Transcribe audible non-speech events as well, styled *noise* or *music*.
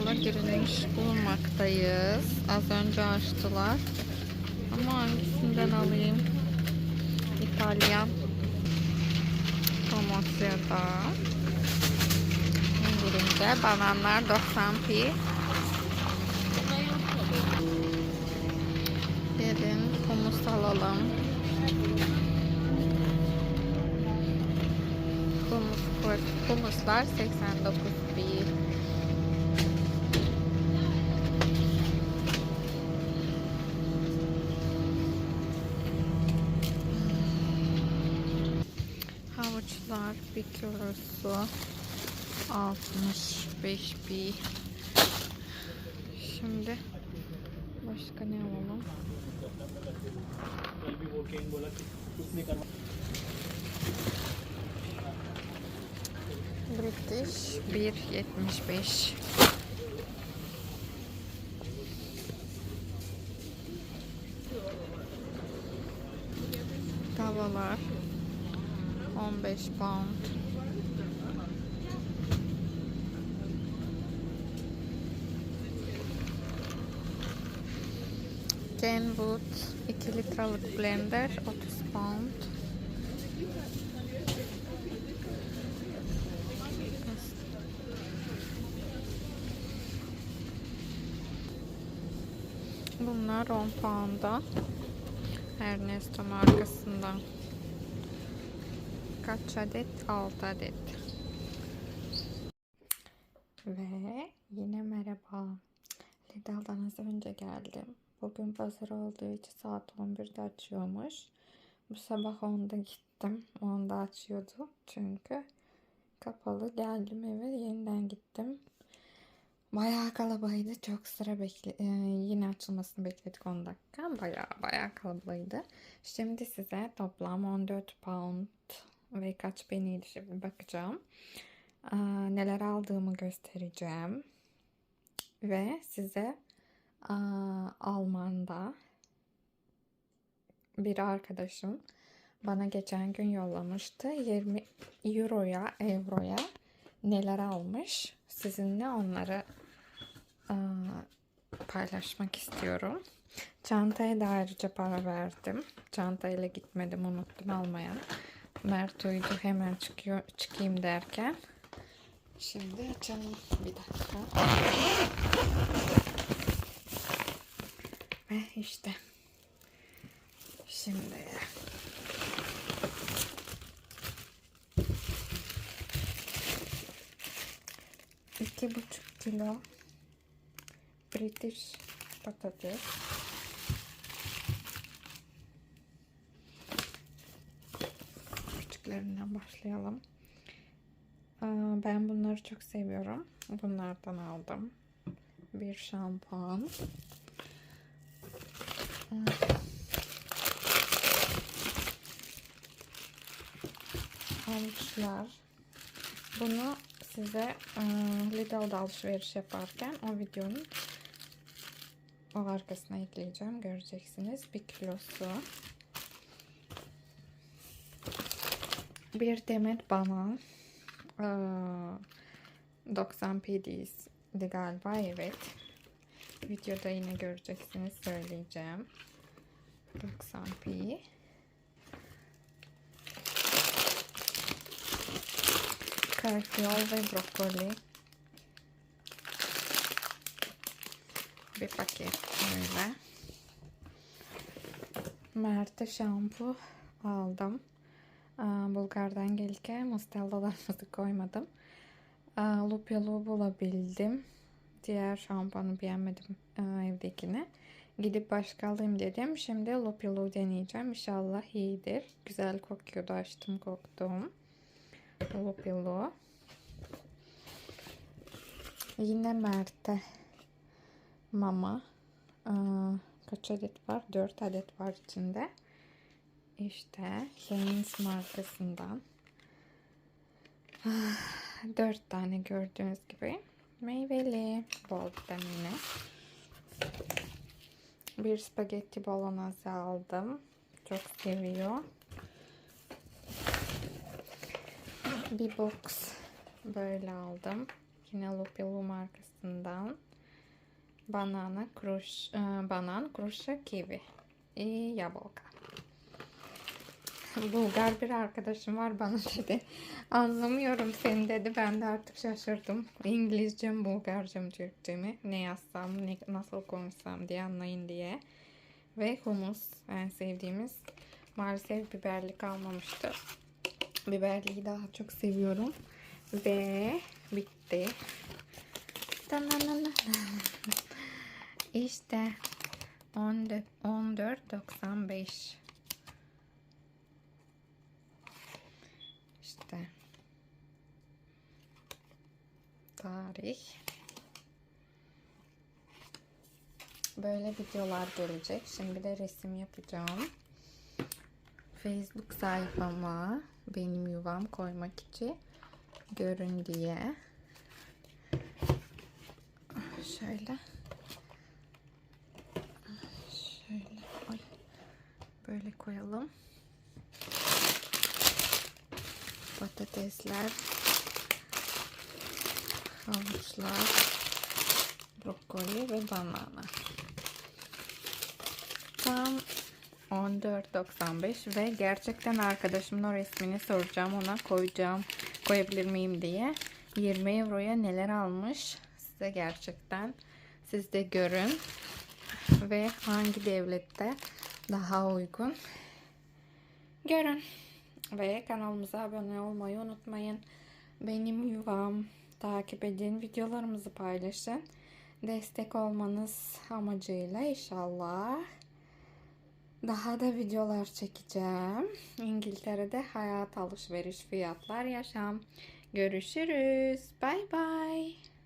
yola girilmiş bulunmaktayız. Az önce açtılar. Ama hangisinden alayım? İtalyan promosyonda. İndirimde bananlar 90p. Gelin humus alalım. Humus, humuslar 89p. Fiyatlar bir kilosu 65 bir. Şimdi başka ne alalım? British 1.75 Tavalar 15 pound Kenwood 2 litrelik blender 30 pound Bunlar 10 pound'a. Ernesto markasından. Kaç adet? 6 adet. Ve yine merhaba. Lidl'dan az önce geldim. Bugün pazar olduğu için saat 11'de açıyormuş. Bu sabah 10'da gittim. 10'da açıyordu çünkü. Kapalı geldim eve yeniden gittim. Bayağı kalabalıydı. Çok sıra bekle e, yine açılmasını bekledik 10 dakika. Bayağı bayağı kalabalıydı. Şimdi size toplam 14 pound ve kaç peniydi şimdi bakacağım. Aa, neler aldığımı göstereceğim. Ve size aa, Alman'da bir arkadaşım bana geçen gün yollamıştı. 20 euroya, euroya neler almış. Sizinle onları aa, paylaşmak istiyorum. Çantaya da ayrıca para verdim. Çantayla gitmedim, unuttum almaya. Mert uyudu hemen çıkıyor, çıkayım derken. Şimdi açalım bir dakika. Ve işte. Şimdi iki buçuk kilo British patates. Küçüklerinden başlayalım. Aa, Ben bunları çok seviyorum. Bunlardan aldım. Bir şampuan. Havuçlar. Bunu size e, Lidl'da alışveriş yaparken o videonun o arkasına ekleyeceğim. Göreceksiniz. Bir kilosu. Bir demet banan. Ee, 90 PD'di galiba. Evet. Videoda yine göreceksiniz. Söyleyeceğim. 90 p. Karafiol ve brokoli. Bir paket öyle. Mert'e şampu aldım. Bulgar'dan gelirken mustellalarımızı koymadım. Lupyalı bulabildim. Diğer şampuanı beğenmedim evdekini. Gidip başka alayım dedim. Şimdi Lupyalı deneyeceğim. İnşallah iyidir. Güzel kokuyordu. Açtım koktum. Lupyalı. Yine Mert'e mama. Kaç adet var? 4 adet var içinde. İşte Heinz markasından. Ah, Dört tane gördüğünüz gibi. Meyveli. Bol vitamini. Bir spagetti bolognese aldım. Çok seviyor. Bir box böyle aldım. Yine Lupilu markasından. Banana kruş, e, banan kruşa kiwi. İyi yabolka. Bulgar bir arkadaşım var bana *laughs* dedi. Anlamıyorum seni dedi. Ben de artık şaşırdım. İngilizcem, Bulgarcam, Türkçemi. Ne yazsam, ne, nasıl konuşsam diye anlayın diye. Ve humus en sevdiğimiz. Maalesef biberli kalmamıştı. Biberliyi daha çok seviyorum. Ve bitti. *laughs* İşte 14 14.95 İşte tarih böyle videolar gelecek. Şimdi de resim yapacağım. Facebook sayfama benim yuvam koymak için görün diye. Şöyle. Şöyle. Ay. Böyle koyalım. Patatesler. Havuçlar. Brokoli ve banana. Tam 14.95 ve gerçekten arkadaşımın o resmini soracağım ona koyacağım koyabilir miyim diye. 20 euroya neler almış? Size gerçekten siz de görün. Ve hangi devlette daha uygun? Görün. Ve kanalımıza abone olmayı unutmayın. Benim yuvam takip edin videolarımızı paylaşın destek olmanız amacıyla inşallah daha da videolar çekeceğim. İngiltere'de hayat alışveriş fiyatlar yaşam. Görüşürüz. Bye bye.